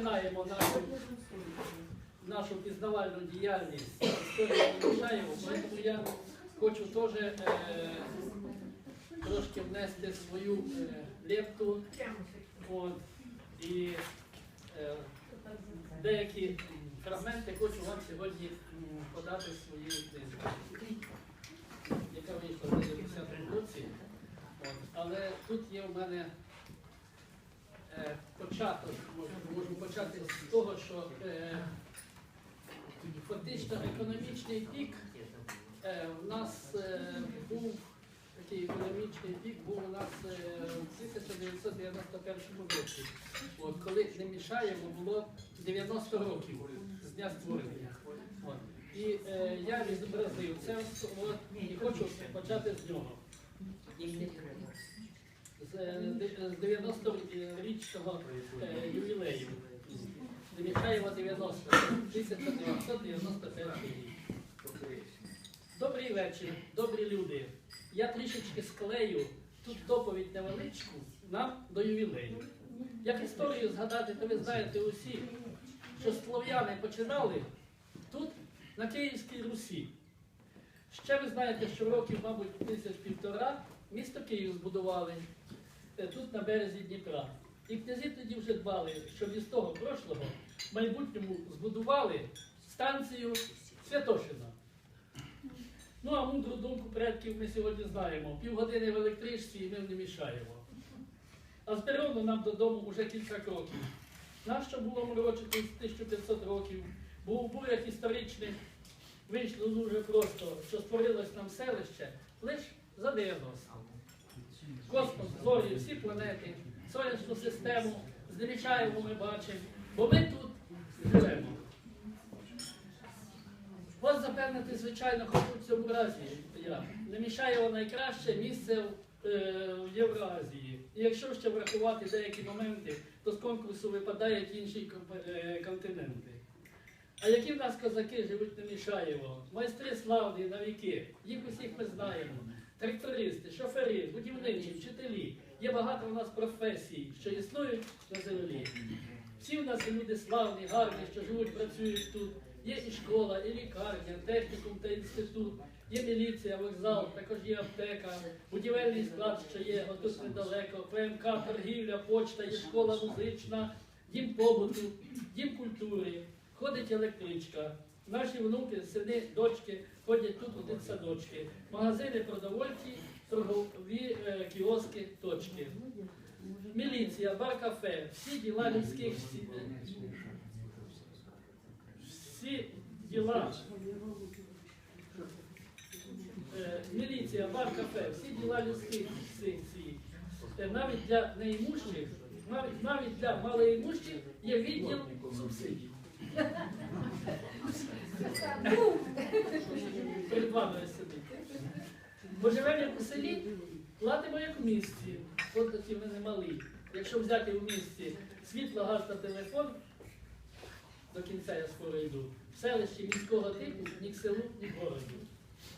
починаємо нашу, нашу пізнавальну діяльність історії Мішаєву, тому я хочу теж е, трошки внести свою е, лепту. От, і е, деякі фрагменти хочу вам сьогодні подати свої книги, яка вийшла в 90 році. От, але тут є в мене початок, можу, почати з того, що е, фактично економічний пік е, в нас е, був такий економічний пік був у нас е, в 1991 році. От, коли не мішаємо, було 90 років з дня створення. От. І е, я відобразив це от, і хочу почати з нього. З, е, де- з 90-річного е, ювілею. Демішаєва 90, 1991 рік. Добрий вечір, добрі люди. Я трішечки склею тут доповідь невеличку нам до ювілею. Як історію згадати, то ви знаєте усі, що слов'яни починали тут, на Київській Русі. Ще ви знаєте, що років, мабуть, тисяч півтора місто Київ збудували е, тут на березі Дніпра. І князі тоді вже дбали, щоб із того прошлого в майбутньому збудували станцію Святошина. Ну а мудру думку предків ми сьогодні знаємо. Півгодини в електричці і ми не мішаємо. А з Перону нам додому вже кілька кроків. Нащо було морочити 1500 років? Бо у бурях історичних вийшло дуже просто, що створилось нам селище лише за 90. Космос, зорі, всі планети, сонячну систему, з ми бачимо, бо ми тут живемо. Вас запевнити, звичайно, хочу в цьому разі. Я. Немішаєво найкраще місце в, е, в Євразії. І якщо ще врахувати деякі моменти, то з конкурсу випадають інші е, континенти. А які в нас козаки живуть на Мішаєво? Майстри славні на віки. Їх усіх ми знаємо. Трактористи, шофери, будівничі, вчителі. Є багато у нас професій, що існують на землі. Всі в нас люди славні, гарні, що живуть, працюють тут. Є і школа, і лікарня, технікум та інститут, є міліція, вокзал, також є аптека, будівельний склад, що є отут недалеко, ПМК, торгівля, почта, є школа музична, дім побуту, дім культури, ходить електричка. Наші внуки, сини, дочки ходять тут у дитсадочки. Магазини продовольчі, торгові е, кіоски, точки. Міліція, бар-кафе, всі діла людських всі, всі діла. Е, Міліція, бар-кафе, всі діла людських секцій. Е, Навіть для неімущих, навіть, навіть для малоімущих є відділ субсидій. Перед вами сидить. Бо живемо як у селі, платимо як в місті. От такі ми не малі. Якщо взяти в місті світло, газ та телефон, до кінця я скоро йду, в селищі міського типу ні к селу, ні к городу.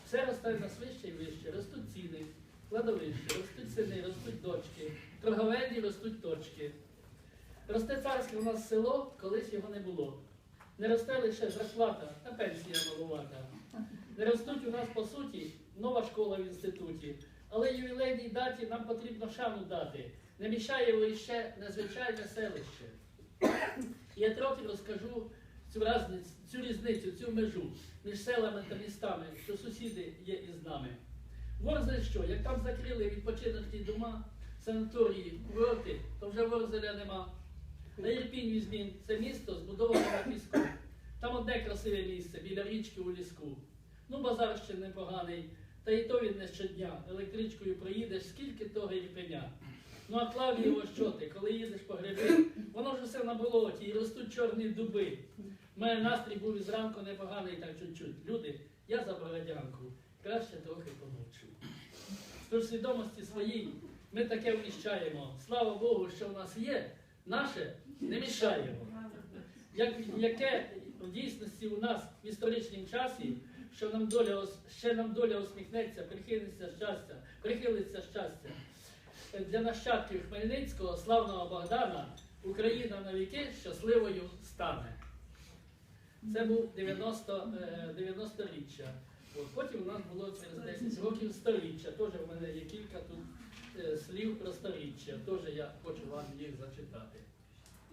Все росте нас вище і вище, ростуть ціни, кладовища, ростуть сини, ростуть дочки, торговельні ростуть точки. Росте царське у нас село, колись його не було. Не росте лише зарплата та пенсія малувата. Не ростуть у нас по суті нова школа в інституті. Але ювілейній даті нам потрібно шану дати. Не мішає лише незвичайне селище. Я трохи розкажу цю разницю, цю різницю, цю межу між селами та містами, що сусіди є із нами. Ворзель що? Як там закрили відпочиночні дома, санаторії, курорти, то вже Ворзеля нема. На Ірпінь візьмін це місто збудоване на піску. Там одне красиве місце біля річки у ліску. Ну, базар ще непоганий, та і то він не щодня. Електричкою проїдеш, скільки того Ірпеня. Ну а Клавієво що ти, коли їдеш по гриби, воно ж усе на болоті і ростуть чорні дуби. У мене настрій був і зранку непоганий так чуть-чуть. Люди, я за бородянку, краще трохи помовчу. Тож свідомості своїй ми таке вміщаємо. Слава Богу, що в нас є, наше не мішаємо. Як, яке в дійсності у нас в історичному часі, що нам доля ще нам доля усміхнеться, прихилиться щастя, прихилиться щастя. Для нащадків Хмельницького, славного Богдана, Україна на віки щасливою стане. Це був 90, е, 90-річчя. Потім у нас було через 10 років сторіччя. Теж в мене є кілька тут е, слів про сторіччя. Теж я хочу вам їх зачитати.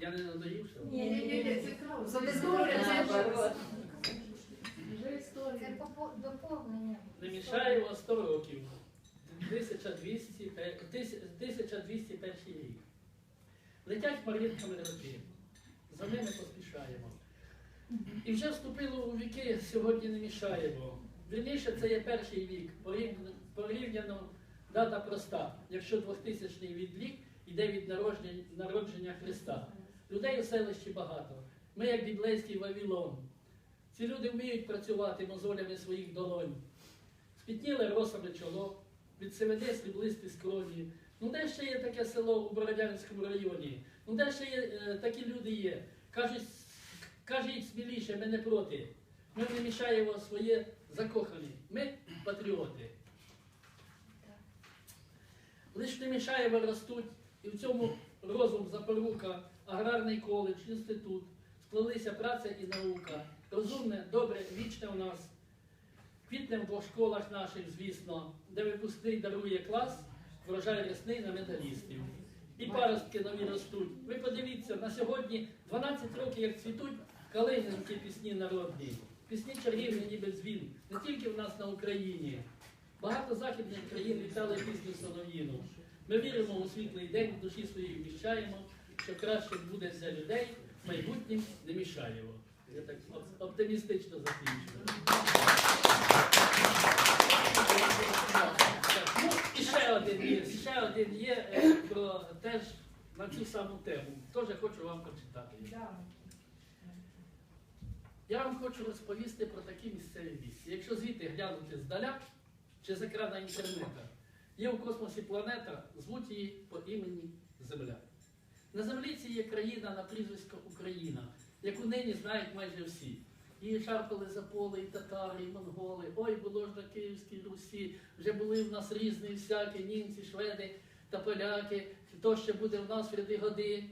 Я не надоїв, що? Ні, ні, ні, ні, цікаво. Це Це історія, це це вже Це історія. доповнення. Немішаєво 100 років. 1200, пе- 1201 рік. Летять хмаринками роки. За ними поспішаємо. І вже вступило у віки, сьогодні не мішаємо. Вірніше, це є перший вік. Порівняно, дата проста. Якщо 2000 відлік йде від народження, народження Христа. Людей у селищі багато. Ми як біблейський Вавилон. Ці люди вміють працювати мозолями своїх долонь. Спітніли росами чоло, від севеди сліблисті скроні. Ну де ще є таке село у Бородянському районі? Ну де ще є е, такі люди є? Кажуть, кажіть сміліше, ми не проти. Ми не мішаємо своє закохані. Ми патріоти. Лиш не мішаємо ростуть, і в цьому розум запорука, аграрний коледж, інститут. Сплелися праця і наука. Розумне, добре, вічне у нас. Квітне в двох школах наших, звісно, де випускний дарує клас, врожай рясний на медалістів. І паростки нові ростуть. Ви подивіться, на сьогодні 12 років, як цвітуть калининські пісні народні. Пісні чарівні, ніби дзвін. Не тільки в нас на Україні. Багато західних країн вітали пісню Солов'їну. Ми віримо у світлий день, в душі своїй вміщаємо, що краще буде для людей, в майбутнім не мішаємо. Я так оптимістично закінчую. Ну, і ще один є, ще один є е, про теж на цю саму тему. Теж хочу вам прочитати. Я вам хочу розповісти про такі місцеві місця. Якщо звідти глянути здаля чи з екрана інтернету, є у космосі планета, звуть її по імені Земля. На землі цій є країна на прізвисько Україна, яку нині знають майже всі. Її шарпали за поле і татари, і монголи. Ой, було ж на Київській Русі. Вже були в нас різні всякі німці, шведи та поляки. Хто ще буде в нас в ряди годи,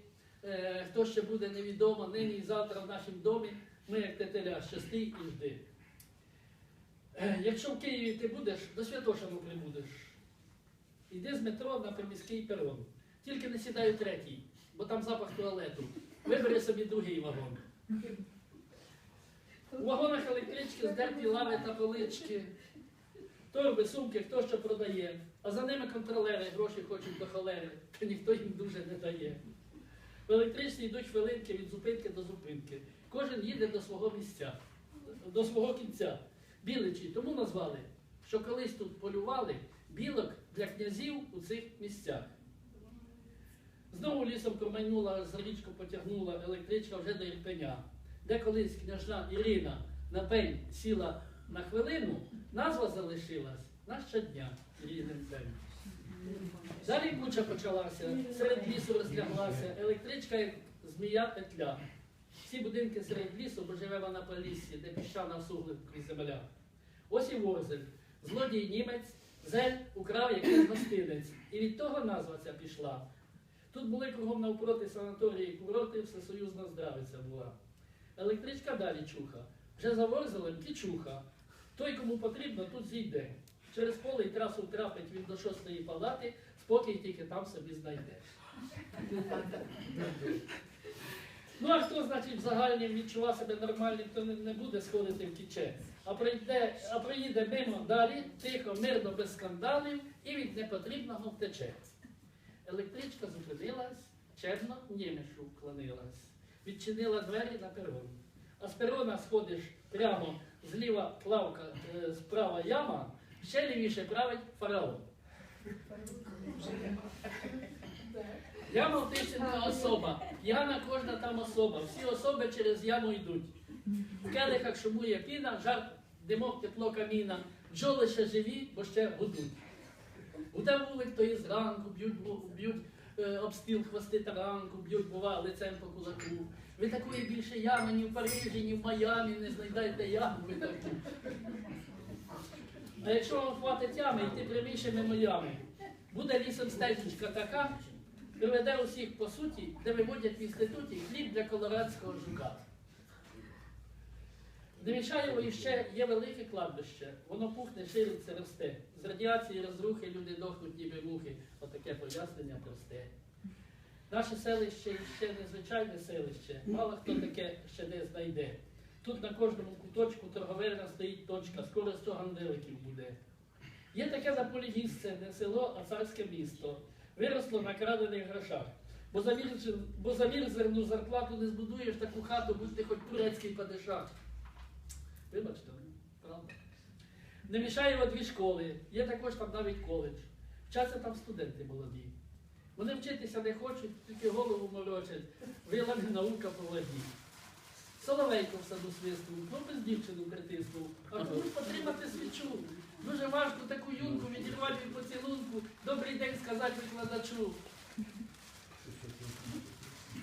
е, хто ще буде невідомо, нині і завтра в нашому домі. Ми, як тетеля, щасти і жди. Е, Якщо в Києві ти будеш, до Святошину прибудеш. Іди з метро на приміський перон. Тільки не сідай у третій, бо там запах туалету. Вибери собі другий вагон. У вагонах електрички здерті лави та полички, торби, сумки, хто що продає, а за ними контролери гроші хочуть до холери, та ніхто їм дуже не дає. В електричці йдуть хвилинки від зупинки до зупинки. Кожен їде до свого місця, до свого кінця. Біличі тому назвали, що колись тут полювали білок для князів у цих місцях. Знову лісом промайнула, за річку потягнула електричка вже до Ірпеня, де колись княжна Ірина на пень сіла на хвилину, назва залишилась на щодня Іринин день. Далі куча почалася, серед лісу розляглася, електричка як змія петля. Всі будинки серед лісу, бо живе вона по лісі, де піщана всуглик земля. Ось і Ворзель, злодій німець, зель украв якийсь гостинець. І від того назва ця пішла. Тут були кругом навпроти санаторії курорти, всесоюзна здравиця була. Електричка далі чуха. Вже за Ворзелем кічуха. Той, кому потрібно, тут зійде. Через поле й трасу втрапить він до шостої палати, спокій тільки там собі знайде. Ну а хто, значить, в загальнім відчува себе нормальним, то не, буде сходити в кіче, а прийде, а приїде мимо далі, тихо, мирно, без скандалів і від непотрібного втече. Електричка зупинилась, чемно німешу вклонилась, відчинила двері на перон. А з перона сходиш прямо зліва плавка, е, справа яма, ще лівіше править фараон. Яма втиснена особа, п'яна кожна там особа, всі особи через яму йдуть. В келихах шумує піна, жар, димок, тепло каміна, бджоли ще живі, бо ще гудуть. Гуде вулик, то і зранку б'ють, б'ють е, об стіл хвости таранку, б'ють, бува, лицем по кулаку. Ви такої більше ями ні в Парижі, ні в Майамі не знайдете ями ви таку. А якщо вам хватить ями, йти пряміше мимо ями. Буде лісом стежечка така, приведе усіх по суті, де виводять в інституті хліб для колорадського жука. В Демішаєво іще є велике кладбище. Воно пухне, шириться, росте. З радіації розрухи люди дохнуть, ніби мухи. Отаке пояснення просте. Наше селище ще незвичайне селище. Мало хто таке ще не знайде. Тут на кожному куточку торговельна стоїть точка, скоро 100 ганделиків буде. Є таке на полі місце, не село, а царське місто. Виросло на крадених грошах. Бо за, бо зарплату не збудуєш таку хату, будь ти хоч турецький падишах. Вибачте, правда. Не мішаємо дві школи, є також там навіть коледж. Вчаться там студенти молоді. Вони вчитися не хочуть, тільки голову морочать, вилами наука поводі. Соловейко в саду свиснув, хлопець дівчину притиснув, а комусь потримати свічу. Дуже важко таку юнку відірвати від поцілунку, добрий день сказати викладачу.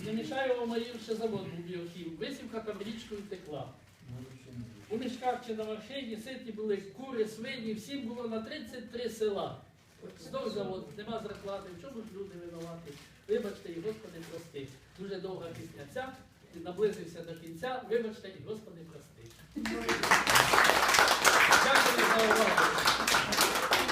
Не мішаємо моїм ще завод був біохів, висівка там річкою текла. У мішках на машині ситі були кури, свині, всім було на 33 села. Стов завод, нема зарплати, в чому ж люди винувати. Вибачте і Господи, прости. Дуже довга пісня ця, наблизився до кінця, вибачте і Господи, прости. Дякую за увагу.